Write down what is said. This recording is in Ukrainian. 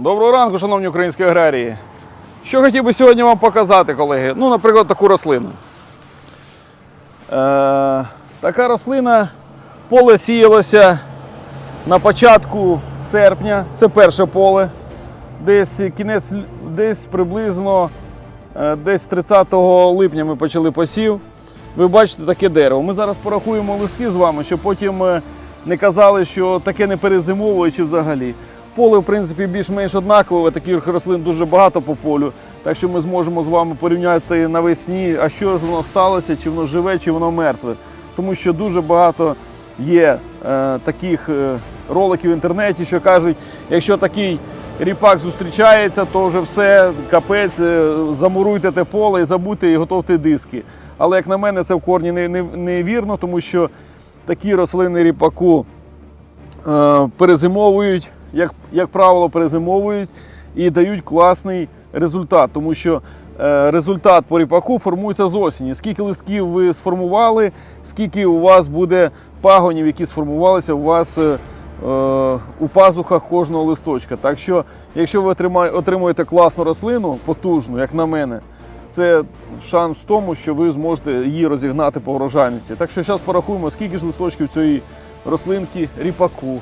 Доброго ранку, шановні українські аграрії. Що хотів би сьогодні вам показати, колеги? Ну, наприклад, таку рослину. Е, така рослина, поле сіялося на початку серпня. Це перше поле. Десь кінець, десь приблизно е, десь 30 липня ми почали посів. Ви бачите таке дерево. Ми зараз порахуємо листки з вами, щоб потім е, не казали, що таке не перезимовує чи взагалі. Поле, в принципі, більш-менш однакове, таких рослин дуже багато по полю. Так що ми зможемо з вами порівняти навесні, а що ж воно сталося, чи воно живе, чи воно мертве. Тому що дуже багато є е, таких е, роликів в інтернеті, що кажуть, якщо такий ріпак зустрічається, то вже все, капець, е, замуруйте те поле і забудьте і готовте диски. Але як на мене, це в корні не, не, не вірно, тому що такі рослини ріпаку е, перезимовують, як, як правило, перезимовують і дають класний результат, тому що е, результат по ріпаку формується з осені. Скільки листків ви сформували, скільки у вас буде пагонів, які сформувалися у вас е, е, у пазухах кожного листочка. Так що, якщо ви отримуєте класну рослину, потужну, як на мене, це шанс в тому, що ви зможете її розігнати по врожайності. Так що зараз порахуємо, скільки ж листочків цієї рослинки ріпаку.